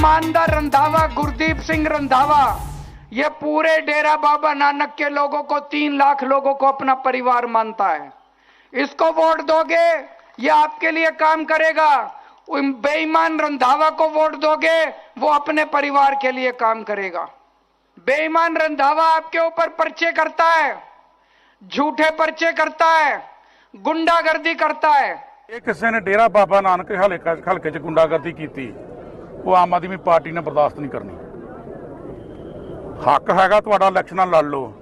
ईमानदार रंधावा गुरदीप सिंह रंधावा ये पूरे डेरा बाबा नानक के लोगों को तीन लाख लोगों को अपना परिवार मानता है इसको वोट दोगे ये आपके लिए काम करेगा उन बेईमान रंधावा को वोट दोगे वो अपने परिवार के लिए काम करेगा बेईमान रंधावा आपके ऊपर पर्चे करता है झूठे पर्चे करता है गुंडागर्दी करता है ਇਹ ਕਿਸੇ ਨੇ ਡੇਰਾ ਬਾਬਾ ਨਾਨਕ ਹਲਕੇ ਹਲਕੇ ਚ ਗੁੰਡਾਗਰਦੀ ਕੀਤੀ ਉਹ ਆਮ ਆਦਮੀ ਪਾਰਟੀ ਨੇ ਬਰਦਾਸ਼ਤ ਨਹੀਂ ਕਰਨੀ। ਹੱਕ ਹੈਗਾ ਤੁਹਾਡਾ ਇਲੈਕਸ਼ਨਾਂ ਲੜ ਲਓ।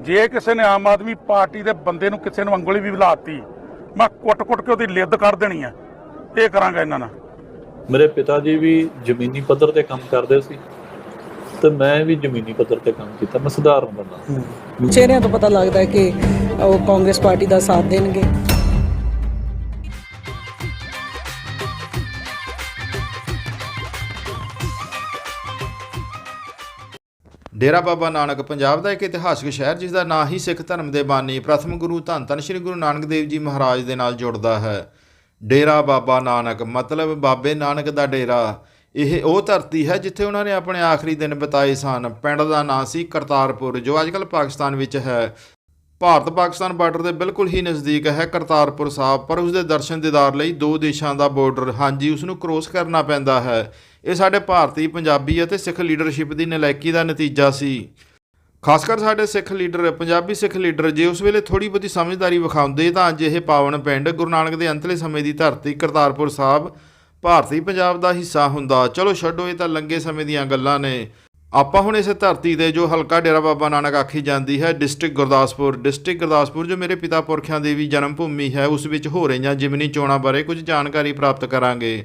ਜੇ ਕਿਸੇ ਨੇ ਆਮ ਆਦਮੀ ਪਾਰਟੀ ਦੇ ਬੰਦੇ ਨੂੰ ਕਿਸੇ ਨੂੰ ਅੰਗੁਲੀ ਵੀ ਬੁਲਾਤੀ ਮੈਂ ਕੁੱਟ-ਕੁੱਟ ਕੇ ਉਹਦੀ ਲਿੱਦ ਕਰ ਦੇਣੀ ਆ। ਇਹ ਕਰਾਂਗਾ ਇਹਨਾਂ ਨਾਲ। ਮੇਰੇ ਪਿਤਾ ਜੀ ਵੀ ਜ਼ਮੀਨੀ ਪੱਧਰ ਤੇ ਕੰਮ ਕਰਦੇ ਸੀ ਤੇ ਮੈਂ ਵੀ ਜ਼ਮੀਨੀ ਪੱਧਰ ਤੇ ਕੰਮ ਕੀਤਾ। ਮੈਂ ਸਧਾਰਨ ਬੰਦਾ। ਚਿਹਰਿਆਂ ਤੋਂ ਪਤਾ ਲੱਗਦਾ ਹੈ ਕਿ ਉਹ ਕਾਂਗਰਸ ਪਾਰਟੀ ਦਾ ਸਾਥ ਦੇਣਗੇ। ਡੇਰਾ ਬਾਬਾ ਨਾਨਕ ਪੰਜਾਬ ਦਾ ਇੱਕ ਇਤਿਹਾਸਕ ਸ਼ਹਿਰ ਜਿਸ ਦਾ ਨਾਂ ਹੀ ਸਿੱਖ ਧਰਮ ਦੇ ਬਾਨੀ ਪ੍ਰਥਮ ਗੁਰੂ ਧੰਨ ਧੰਨ ਸ੍ਰੀ ਗੁਰੂ ਨਾਨਕ ਦੇਵ ਜੀ ਮਹਾਰਾਜ ਦੇ ਨਾਲ ਜੁੜਦਾ ਹੈ। ਡੇਰਾ ਬਾਬਾ ਨਾਨਕ, ਮਤਲਬ ਬਾਬੇ ਨਾਨਕ ਦਾ ਡੇਰਾ। ਇਹ ਉਹ ਧਰਤੀ ਹੈ ਜਿੱਥੇ ਉਹਨਾਂ ਨੇ ਆਪਣੇ ਆਖਰੀ ਦਿਨ ਬਿਤਾਏ ਸਨ। ਪਿੰਡ ਦਾ ਨਾਂ ਸੀ ਕਰਤਾਰਪੁਰ, ਜੋ ਅੱਜਕੱਲ ਪਾਕਿਸਤਾਨ ਵਿੱਚ ਹੈ। ਭਾਰਤ ਪਾਕਿਸਤਾਨ ਬਾਰਡਰ ਦੇ ਬਿਲਕੁਲ ਹੀ ਨਜ਼ਦੀਕ ਹੈ ਕਰਤਾਰਪੁਰ ਸਾਹਿਬ, ਪਰ ਉਸ ਦੇ ਦਰਸ਼ਨ ਦੀਦਾਰ ਲਈ ਦੋ ਦੇਸ਼ਾਂ ਦਾ ਬਾਰਡਰ ਹਾਂਜੀ ਉਸ ਨੂੰ ਕ੍ਰੋਸ ਕਰਨਾ ਪੈਂਦਾ ਹੈ। ਇਹ ਸਾਡੇ ਭਾਰਤੀ, ਪੰਜਾਬੀ ਅਤੇ ਸਿੱਖ ਲੀਡਰਸ਼ਿਪ ਦੀ ਨਲਾਇਕੀ ਦਾ ਨਤੀਜਾ ਸੀ। ਖਾਸ ਕਰ ਸਾਡੇ ਸਿੱਖ ਲੀਡਰ ਪੰਜਾਬੀ ਸਿੱਖ ਲੀਡਰ ਜੇ ਉਸ ਵੇਲੇ ਥੋੜੀ ਬਹੁਤੀ ਸਮਝਦਾਰੀ ਵਿਖਾਉਂਦੇ ਤਾਂ ਅੱਜ ਇਹ ਪਾਵਨ ਪਿੰਡ ਗੁਰੂ ਨਾਨਕ ਦੇ ਅੰਤਲੇ ਸਮੇਂ ਦੀ ਧਰਤੀ ਕਰਤਾਰਪੁਰ ਸਾਹਿਬ, ਭਾਰਤੀ ਪੰਜਾਬ ਦਾ ਹਿੱਸਾ ਹੁੰਦਾ। ਚਲੋ ਛੱਡੋ ਇਹ ਤਾਂ ਲੰਗੇ ਸਮੇਂ ਦੀਆਂ ਗੱਲਾਂ ਨੇ। ਆਪਾਂ ਹੁਣ ਇਸ ਧਰਤੀ ਦੇ ਜੋ ਹਲਕਾ ਡੇਰਾ ਬਾਬਾ ਨਾਨਕ ਆਖੀ ਜਾਂਦੀ ਹੈ, ਡਿਸਟ੍ਰਿਕਟ ਗੁਰਦਾਸਪੁਰ। ਡਿਸਟ੍ਰਿਕਟ ਗੁਰਦਾਸਪੁਰ, ਜੋ ਮੇਰੇ ਪਿਤਾ ਪੁਰਖਿਆਂ ਦੀ ਵੀ ਜਨਮ ਭੂਮੀ ਹੈ, ਉਸ ਵਿੱਚ ਹੋ ਰਹੀਆਂ ਜਿਮਨੀ ਚੋਣਾਂ ਬਾਰੇ ਕੁਝ ਜਾਣਕਾਰੀ ਪ੍ਰਾਪਤ ਕਰਾਂਗੇ।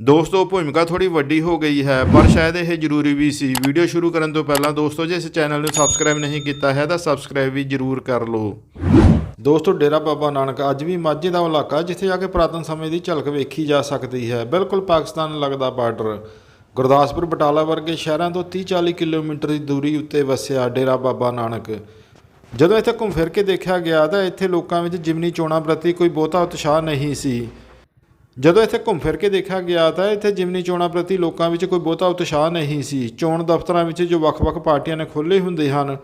ਦੋਸਤੋ, ਭੂਮਿਕਾ ਥੋੜੀ ਵੱਡੀ ਹੋ ਗਈ ਹੈ, ਪਰ ਸ਼ਾਇਦ ਇਹ ਜ਼ਰੂਰੀ ਵੀ ਸੀ। ਵੀਡੀਓ ਸ਼ੁਰੂ ਕਰਨ ਤੋਂ ਪਹਿਲਾਂ ਦੋਸਤੋ, ਜੇ ਇਸ ਚੈਨਲ ਨੂੰ ਸਬਸਕ੍ਰਾਈਬ ਨਹੀਂ ਕੀਤਾ ਹੈ, ਤਾਂ ਸਬਸਕ੍ਰਾਈਬ ਵੀ ਜ਼ਰੂਰ ਕਰ ਲਓ। ਦੋਸਤੋ, ਡੇਰਾ ਬਾਬਾ ਨਾਨਕ ਅੱਜ ਵੀ ਮਾਝੇ ਦਾ ਇਲਾਕਾ, ਜਿੱਥੇ ਜਾ ਕੇ ਪੁਰਾਤਨ ਸਮੇਂ ਦੀ ਝਲਕ ਵੇਖੀ ਜਾ ਸਕਦੀ ਹੈ। ਬਿਲਕੁਲ ਪਾਕਿਸਤਾਨ ਲੱਗਦਾ ਬਾਰਡਰ। ਗੁਰਦਾਸਪੁਰ ਬਟਾਲਾ ਵਰਗੇ ਸ਼ਹਿਰਾਂ ਤੋਂ 30-40 ਕਿਲੋਮੀਟਰ ਦੀ ਦੂਰੀ ਉੱਤੇ ਵਸਿਆ ਡੇਰਾ ਬਾਬਾ ਨਾਨਕ। ਜਦੋਂ ਇੱਥੇ ਘੁੰਮ ਫਿਰ ਕੇ ਦੇਖਿਆ ਗਿਆ ਤਾਂ ਇੱਥੇ ਲੋਕਾਂ ਵਿੱਚ ਜਿਮਨੀ ਚੋਣਾਂ ਪ੍ਰਤੀ ਕੋਈ ਬਹੁਤਾ ਉਤਸ਼ਾਹ ਨਹੀਂ ਸੀ। ਜਦੋਂ ਇੱਥੇ ਘੁੰਮ ਫਿਰ ਕੇ ਦੇਖਿਆ ਗਿਆ ਤਾਂ ਇੱਥੇ ਜਿਮਨੀ ਚੋਣਾਂ ਪ੍ਰਤੀ ਲੋਕਾਂ ਵਿੱਚ ਕੋਈ ਬਹੁਤਾ ਉਤਸ਼ਾਹ ਨਹੀਂ ਸੀ। ਚੋਣ ਦਫ਼ਤਰਾਂ ਵਿੱਚ ਜੋ ਵੱਖ-ਵੱਖ ਪਾਰਟੀਆਂ ਨੇ ਖੋਲ੍ਹੇ ਹੁੰਦੇ ਹਨ,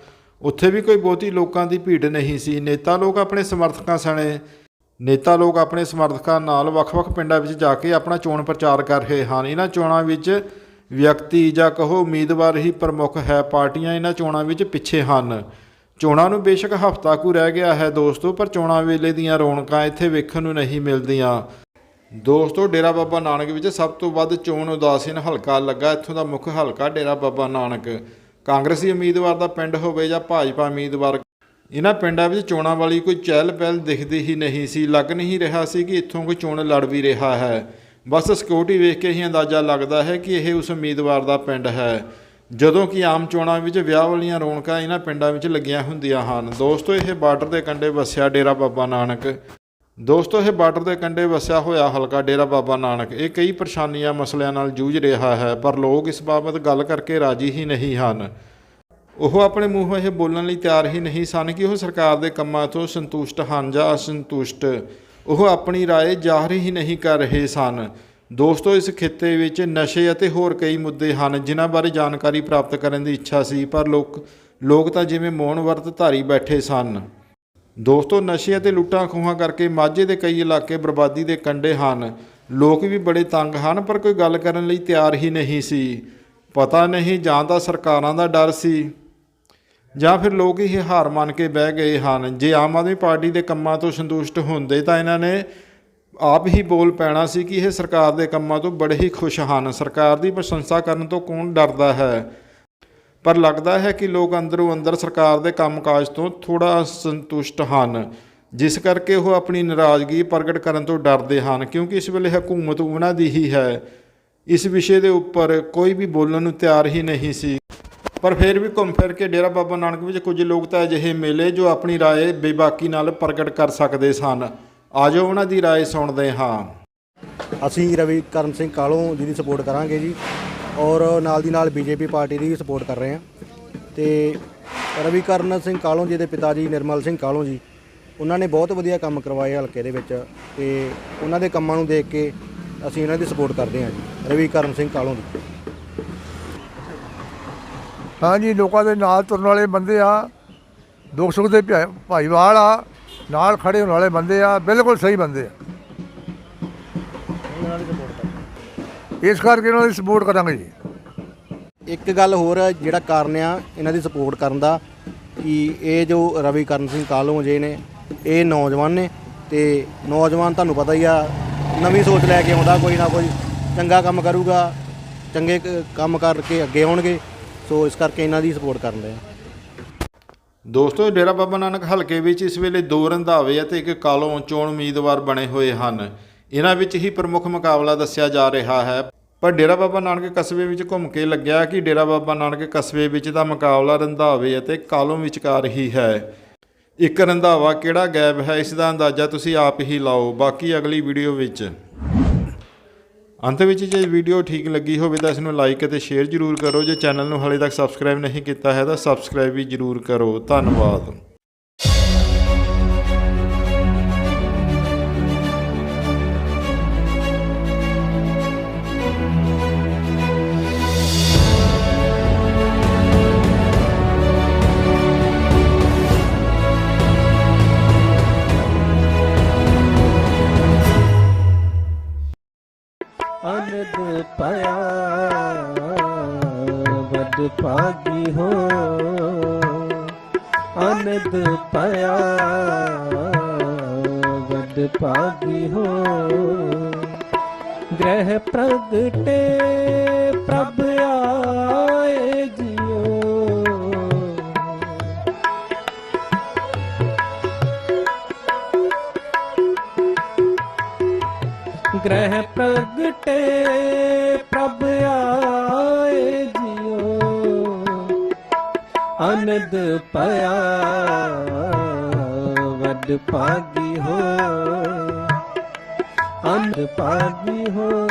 ਉੱਥੇ ਵੀ ਕੋਈ ਬਹੁਤੀ ਲੋਕਾਂ ਦੀ ਭੀੜ ਨਹੀਂ ਸੀ। ਨੇਤਾ ਲੋਕ ਆਪਣੇ ਸਮਰਥਕਾਂ ਸਣੇ ਨੇਤਾ ਲੋਕ ਆਪਣੇ ਸਮਰਥਕਾਂ ਨਾਲ ਵੱਖ-ਵੱਖ ਪਿੰਡਾਂ ਵਿੱਚ ਜਾ ਕੇ ਆਪਣਾ ਚੋਣ ਪ੍ਰਚਾਰ ਕਰ ਰਹੇ ਹਨ। ਇਹਨਾਂ ਚੋਣਾਂ ਵਿੱਚ ਵਿਅਕਤੀ ਜਾਂ ਕਹੋ ਉਮੀਦਵਾਰ ਹੀ ਪ੍ਰਮੁੱਖ ਹੈ, ਪਾਰਟੀਆਂ ਇਹਨਾਂ ਚੋਣਾਂ ਵਿੱਚ ਪਿੱਛੇ ਹਨ। ਚੋਣਾਂ ਨੂੰ ਬੇਸ਼ੱਕ ਹਫ਼ਤਾ ਕੁ ਰਹਿ ਗਿਆ ਹੈ ਦੋਸਤੋ, ਪਰ ਚੋਣਾਂ ਵੇਲੇ ਦੀਆਂ ਰੌਣਕਾਂ ਇੱਥੇ ਵੇਖਣ ਨੂੰ ਨਹੀਂ ਮਿਲਦੀਆਂ। ਦੋਸਤੋ, ਡੇਰਾ ਬਾਬਾ ਨਾਨਕ ਵਿੱਚ ਸਭ ਤੋਂ ਵੱਧ ਚੋਣ ਉਦਾਸੀਨ ਹਲਕਾ ਲੱਗਾ। ਇੱਥੋਂ ਦਾ ਮੁੱਖ ਹਲਕਾ ਡੇਰਾ ਬਾਬਾ ਨਾਨਕ। ਕਾਂਗਰਸੀ ਉਮੀਦਵਾਰ ਦਾ ਪਿੰਡ ਹੋਵੇ ਜਾਂ ਭਾਜਪਾ ਉਮੀਦਵਾਰ ਇਹਨਾਂ ਪਿੰਡਾਂ ਵਿੱਚ ਚੋਣਾਂ ਵਾਲੀ ਕੋਈ ਚਹਿਲ ਪਹਿਲ ਦਿਖਦੀ ਹੀ ਨਹੀਂ ਸੀ ਲੱਗ ਨਹੀਂ ਰਿਹਾ ਸੀ ਕਿ ਇੱਥੋਂ ਕੋਈ ਚੋਣ ਲੜ ਵੀ ਰਿਹਾ ਹੈ। ਬਸ ਸਿਕਿਉਰਿਟੀ ਵੇਖ ਕੇ ਹੀ ਅੰਦਾਜ਼ਾ ਲੱਗਦਾ ਹੈ ਕਿ ਇਹ ਉਸ ਉਮੀਦਵਾਰ ਦਾ ਪਿੰਡ ਹੈ। ਜਦੋਂ ਕਿ ਆਮ ਚੋਣਾਂ ਵਿੱਚ ਵਿਆਹ ਵਾਲੀਆਂ ਰੌਣਕਾਂ ਇਹਨਾਂ ਪਿੰਡਾਂ ਵਿੱਚ ਲੱਗੀਆਂ ਹੁੰਦੀਆਂ ਹਨ। ਦੋਸਤੋ, ਇਹ ਬਾਰਡਰ ਦੇ ਕੰਢੇ ਵਸਿਆ ਡੇਰਾ ਬਾਬਾ ਨਾਨਕ। ਦੋਸਤੋ, ਇਹ ਬਾਰਡਰ ਦੇ ਕੰਢੇ ਵਸਿਆ ਹੋਇਆ ਹਲਕਾ ਡੇਰਾ ਬਾਬਾ ਨਾਨਕ। ਇਹ ਕਈ ਪਰੇਸ਼ਾਨੀਆਂ, ਮਸਲਿਆਂ ਨਾਲ ਜੂਝ ਰਿਹਾ ਹੈ, ਪਰ ਲੋਕ ਇਸ ਬਾਬਤ ਗੱਲ ਕਰਕੇ ਰਾਜੀ ਹੀ ਨਹੀਂ ਹਨ। ਉਹ ਆਪਣੇ ਮੂੰਹੋਂ ਇਹ ਬੋਲਣ ਲਈ ਤਿਆਰ ਹੀ ਨਹੀਂ ਸਨ ਕਿ ਉਹ ਸਰਕਾਰ ਦੇ ਕੰਮਾਂ ਤੋਂ ਸੰਤੁਸ਼ਟ ਹਨ ਜਾਂ ਅਸੰਤੁਸ਼ਟ ਉਹ ਆਪਣੀ رائے ਜ਼ਾਹਰ ਹੀ ਨਹੀਂ ਕਰ ਰਹੇ ਸਨ ਦੋਸਤੋ ਇਸ ਖਿੱਤੇ ਵਿੱਚ ਨਸ਼ੇ ਅਤੇ ਹੋਰ ਕਈ ਮੁੱਦੇ ਹਨ ਜਿਨ੍ਹਾਂ ਬਾਰੇ ਜਾਣਕਾਰੀ ਪ੍ਰਾਪਤ ਕਰਨ ਦੀ ਇੱਛਾ ਸੀ ਪਰ ਲੋਕ ਲੋਕ ਤਾਂ ਜਿਵੇਂ ਮੌਨ ਵਰਤ ਧਾਰੀ ਬੈਠੇ ਸਨ ਦੋਸਤੋ ਨਸ਼ੇ ਅਤੇ ਲੁੱਟਾਂ ਖੋਹਾਂ ਕਰਕੇ ਮਾਝੇ ਦੇ ਕਈ ਇਲਾਕੇ ਬਰਬਾਦੀ ਦੇ ਕੰਢੇ ਹਨ ਲੋਕ ਵੀ ਬੜੇ ਤੰਗ ਹਨ ਪਰ ਕੋਈ ਗੱਲ ਕਰਨ ਲਈ ਤਿਆਰ ਹੀ ਨਹੀਂ ਸੀ ਪਤਾ ਨਹੀਂ ਜਾਂ ਤਾਂ ਸਰਕਾਰਾਂ ਦਾ ਡਰ ਸੀ ਜਾਂ ਫਿਰ ਲੋਕ ਇਹ ਹਾਰ ਮੰਨ ਕੇ ਬਹਿ ਗਏ ਹਨ। ਜੇ ਆਮ ਆਦਮੀ ਪਾਰਟੀ ਦੇ ਕੰਮਾਂ ਤੋਂ ਸੰਤੁਸ਼ਟ ਹੁੰਦੇ ਤਾਂ ਇਹਨਾਂ ਨੇ ਆਪ ਹੀ ਬੋਲ ਪੈਣਾ ਸੀ ਕਿ ਇਹ ਸਰਕਾਰ ਦੇ ਕੰਮਾਂ ਤੋਂ ਬੜੇ ਹੀ ਖੁਸ਼ ਹਨ। ਸਰਕਾਰ ਦੀ ਪ੍ਰਸ਼ੰਸਾ ਕਰਨ ਤੋਂ ਕੌਣ ਡਰਦਾ ਹੈ? ਪਰ ਲੱਗਦਾ ਹੈ ਕਿ ਲੋਕ ਅੰਦਰੋਂ ਅੰਦਰ ਸਰਕਾਰ ਦੇ ਕੰਮਕਾਜ ਤੋਂ ਥੋੜਾ ਸੰਤੁਸ਼ਟ ਹਨ। ਜਿਸ ਕਰਕੇ ਉਹ ਆਪਣੀ ਨਾਰਾਜ਼ਗੀ ਪ੍ਰਗਟ ਕਰਨ ਤੋਂ ਡਰਦੇ ਹਨ, ਕਿਉਂਕਿ ਇਸ ਵੇਲੇ ਹਕੂਮਤ ਉਹਨਾਂ ਦੀ ਹੀ ਹੈ। ਇਸ ਵਿਸ਼ੇ ਦੇ ਉੱਪਰ ਕੋਈ ਵੀ ਬੋਲਣ ਨੂੰ ਤਿਆਰ ਹੀ ਨਹੀਂ ਸੀ। ਪਰ ਫਿਰ ਵੀ ਘੁੰਮ ਫਿਰ ਕੇ ਡੇਰਾ ਬਾਬਾ ਨਾਨਕ ਵਿੱਚ ਕੁਝ ਲੋਕ ਤਾਂ ਅਜਿਹੇ ਮਿਲੇ ਜੋ ਆਪਣੀ رائے ਬੇਬਾਕੀ ਨਾਲ ਪ੍ਰਗਟ ਕਰ ਸਕਦੇ ਸਨ ਆਜੋ ਉਹਨਾਂ ਦੀ رائے ਸੁਣਦੇ ਹਾਂ ਅਸੀਂ ਰਵੀ ਕਰਮ ਸਿੰਘ ਕਾਲੋਂ ਜੀ ਦੀ ਸਪੋਰਟ ਕਰਾਂਗੇ ਜੀ ਔਰ ਨਾਲ ਦੀ ਨਾਲ ਬੀਜੇਪੀ ਪਾਰਟੀ ਦੀ ਵੀ ਸਪੋਰਟ ਕਰ ਰਹੇ ਹਾਂ ਤੇ ਰਵੀ ਕਰਨ ਸਿੰਘ ਕਾਲੋਂ ਜੀ ਦੇ ਪਿਤਾ ਜੀ ਨਿਰਮਲ ਸਿੰਘ ਕਾਲੋਂ ਜੀ ਉਹਨਾਂ ਨੇ ਬਹੁਤ ਵਧੀਆ ਕੰਮ ਕਰਵਾਏ ਹਲਕੇ ਦੇ ਵਿੱਚ ਤੇ ਉਹਨਾਂ ਦੇ ਕੰਮਾਂ ਨੂੰ ਦੇਖ ਕੇ ਅਸੀਂ ਇਹਨਾਂ ਦੀ ਸਪੋਰਟ ਕਰਦੇ ਹਾਂ ਜੀ ਰਵੀ ਕਰਮ ਸਿੰਘ ਕਾਲੋਂ ਦੀ ਹਾਂਜੀ ਲੋਕਾਂ ਦੇ ਨਾਲ ਤੁਰਨ ਵਾਲੇ ਬੰਦੇ ਆ। ਦੁੱਖ ਸੁੱਖ ਦੇ ਭਾ- ਭਾਈਵਾਲ ਆ। ਨਾਲ ਖੜੇ ਹੋਣ ਵਾਲੇ ਬੰਦੇ ਆ। ਬਿਲਕੁਲ ਸਹੀ ਬੰਦੇ ਆ। ਇਸ ਕਰਕੇ ਇਹਨਾਂ ਦੀ ਸਪੋਰਟ ਕਰਾਂਗੇ ਜੀ। ਇੱਕ ਗੱਲ ਹੋਰ ਹੈ, ਜਿਹੜਾ ਕਾਰਨ ਆ ਇਹਨਾਂ ਦੀ ਸਪੋਰਟ ਕਰਨ ਦਾ ਕਿ ਇਹ ਜੋ ਰਵੀ ਕਰਨ ਸਿੰਘ ਕਾਲੋਂ ਜੇ ਨੇ ਇਹ ਨੌਜਵਾਨ ਨੇ ਤੇ ਨੌਜਵਾਨ ਤੁਹਾਨੂੰ ਪਤਾ ਹੀ ਆ ਨਵੀਂ ਸੋਚ ਲੈ ਕੇ ਆਉਂਦਾ ਕੋਈ ਨਾ ਕੋਈ ਚੰਗਾ ਕੰਮ ਕਰੂਗਾ ਚੰਗੇ ਕ- ਕੰਮ ਕਰਕੇ ਅੱਗੇ ਆਉਣਗੇ। ਸੋ ਇਸ ਕਰਕੇ ਇਹਨਾਂ ਦੀ ਸਪੋਰਟ ਕਰਨ ਦੇ ਦੋਸਤੋ ਡੇਰਾ ਬਾਬਾ ਨਾਨਕ ਹਲਕੇ ਵਿੱਚ ਇਸ ਵੇਲੇ ਦੋ ਰੰਧਾਵੇ ਅਤੇ ਇੱਕ ਕਾਲੋਂ ਚੋਣ ਉਮੀਦਵਾਰ ਬਣੇ ਹੋਏ ਹਨ। ਇਹਨਾਂ ਵਿੱਚ ਹੀ ਪ੍ਰਮੁੱਖ ਮੁਕਾਬਲਾ ਦੱਸਿਆ ਜਾ ਰਿਹਾ ਹੈ। ਪਰ ਡੇਰਾ ਬਾਬਾ ਨਾਨਕ ਕਸਬੇ ਵਿੱਚ ਘੁੰਮ ਕੇ ਲੱਗਿਆ ਕਿ ਡੇਰਾ ਬਾਬਾ ਨਾਨਕ ਕਸਬੇ ਵਿੱਚ ਦਾ ਮੁਕਾਬਲਾ ਰੰਧਾਵੇ ਅਤੇ ਕਾਲੋਂ ਵਿਚਕਾਰ ਹੀ ਹੈ। ਇੱਕ ਰੰਧਾਵਾ ਕਿਹੜਾ ਗੈਪ ਹੈ, ਇਸ ਦਾ ਅੰਦਾਜ਼ਾ ਤੁਸੀਂ ਆਪ ਹੀ ਲਾਓ। ਬਾਕੀ ਅਗਲੀ ਵੀਡੀਓ ਵਿੱਚ। ਅੰਤ ਵਿੱਚ ਜੇ ਵੀਡੀਓ ਠੀਕ ਲੱਗੀ ਹੋਵੇ ਤਾਂ ਇਸ ਨੂੰ ਲਾਈਕ ਅਤੇ ਸ਼ੇਅਰ ਜ਼ਰੂਰ ਕਰੋ। ਜੇ ਚੈਨਲ ਨੂੰ ਹਾਲੇ ਤੱਕ ਸਬਸਕ੍ਰਾਈਬ ਨਹੀਂ ਕੀਤਾ ਹੈ ਤਾਂ ਸਬਸਕ੍ਰਾਈਬ ਵੀ ਜ਼ਰੂਰ ਕਰੋ। ਧੰਨਵਾਦ। ਅਨੰਦ ਪਿਆ ਵਡ ਭਾਗੀ ਹੋ। ਅਨੰਦ ਪਾਇਆ ਵਡ ਭਾਗੀ ਹੋ। ਗ੍ਰਹਿ ਪ੍ਰਗਟੇ ਪ੍ਰਭ ਗ੍ਰਹਿ ਪ੍ਰਗਟੇ ਪ੍ਰਭ ਆਏ ਜਿਉ। ਅਨੰਦ ਪਿਆ ਵਡ ਭਾਗੀ ਹੋ। ਅਨੰਦ ਭਾਗੀ ਹੋ।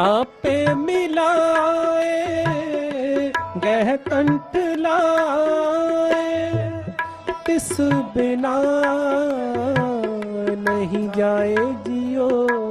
ਆਪੇ ਮਿਲਾਏ ਗਹਿ ਕੰਠ ਲਾਏ। ਤਿਸ ਬਿਨਾ ਨਹੀਂ ਜਾਏ ਜਿਉ